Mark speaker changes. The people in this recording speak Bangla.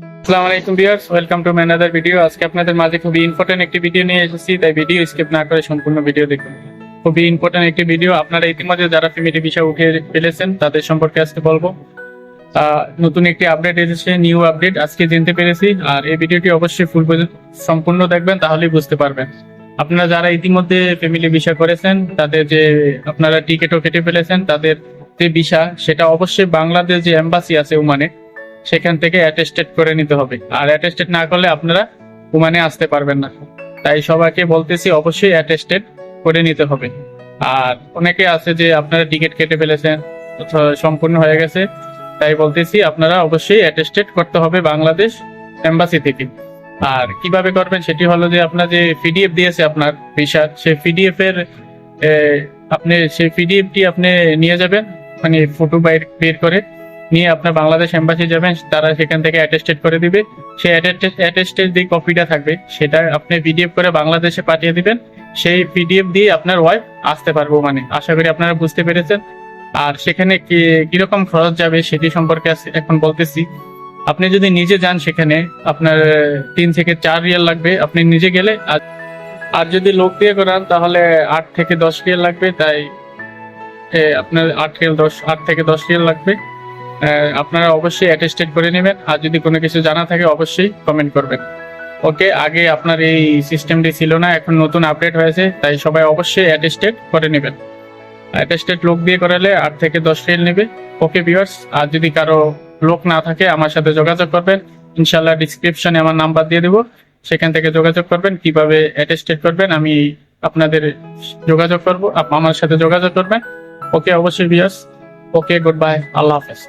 Speaker 1: আসসালামু আলাইকুম viewers welcome to another video আজকে আপনাদের মাঝে খুবই ইম্পর্টেন্ট একটি ভিডিও নিয়ে এসেছি, তাই ভিডিও স্কিপ না করে সম্পূর্ণ ভিডিও দেখুন। খুবই ইম্পর্টেন্ট একটি ভিডিও আপনারা ইতিমধ্যে যারা ফ্যামিলি বিষয় উঠিয়ে ফেলেছেন, তাদের সম্পর্কে আজকে বলব। নতুন একটি আপডেট এসেছে নিউ আপডেট আজকে জানতে পেরেছি, আর এই ভিডিওটি অবশ্যই ফুল সম্পূর্ণ দেখবেন, তাহলেই বুঝতে পারবেন। আপনারা যারা ইতিমধ্যে ফ্যামিলি ভিসা করেছেন, তাদের যে আপনারা টিকিটও কেটে ফেলেছেন, তাদের যে ভিসা, সেটা অবশ্যই বাংলাদেশ যে এম্বাসি আছে ওমানে সেখান থেকে অ্যাটেস্টেড করে নিতে হবে। আর অ্যাটেস্টেড না করলে আপনারা ওমানে আসতে পারবেন না। তাই সবাইকে বলতেছি, অবশ্যই অ্যাটেস্টেড করে নিতে হবে। আর অনেকে আছে যে আপনারা টিকিট কেটে ফেলেছেন সম্পূর্ণ হয়ে গেছে, তাই বলতেছি, আপনারা অবশ্যই অ্যাটেস্টেড করতে হবে বাংলাদেশ এম্বাসি থেকে। আর কীভাবে করবেন সেটি হলো যে আপনার যে পিডিএফ দিয়েছে আপনার ভিসা সেই পিডিএফ এর আপনি সেই পিডিএফটি আপনি নিয়ে যাবেন মানে ফটো বাইর, বের করে। নিয়ে আপনার বাংলাদেশ এম্বাসি যাবেন, তারা সেখান থেকে অ্যাটেস্টেড করে দিবে। সেই অ্যাটেস্টেড যে কপিটা থাকবে, সেটা আপনি পিডিএফ করে বাংলাদেশে পাঠিয়ে দিবেন। সেই পিডিএফ দিয়ে আপনার ওয়াইফ আসতে পারব মানে। আশা করি আপনারা বুঝতে পেরেছেন। আর সেখানে কীরকম খরচ যাবে সেটি সম্পর্কে এখন বলতেছি। আপনি যদি নিজে যান সেখানে, আপনার তিন থেকে চার রিয়াল লাগবে। আপনি নিজে গেলে, আর আর যদি লোক দিয়ে করান, তাহলে আট থেকে দশ রিয়াল লাগবে। তাই আপনার আট রিয়াল দশ, আট থেকে দশ রিয়াল লাগবে। আপনারা অবশ্যই অ্যাটেস্টেড করে নেবেন। আর যদি কোনো কিছু জানা থাকে, অবশ্যই কমেন্ট করবেন। ওকে আগে আপনার এই সিস্টেমটি ছিল না, এখন নতুন আপডেট হয়েছে, তাই সবাই অবশ্যই অ্যাটেস্টেড করে নেবেন। অ্যাটেস্টেড লোক দিয়ে করালে আট থেকে দশ রিয়াল নেবে। ওকে ভিউয়ার্স আর যদি কারও লোক না থাকে, আমার সাথে যোগাযোগ করবেন। ইনশাল্লাহ ডিসক্রিপশনে আমার নাম্বার দিয়ে দেবো। সেখান থেকে যোগাযোগ করবেন, কীভাবে অ্যাটেস্টেড করবেন, আমি আপনাদের যোগাযোগ করব আমার সাথে যোগাযোগ করবেন। ওকে অবশ্যই ভিউয়ার্স ওকে গুড বাই আল্লাহ হাফেজ।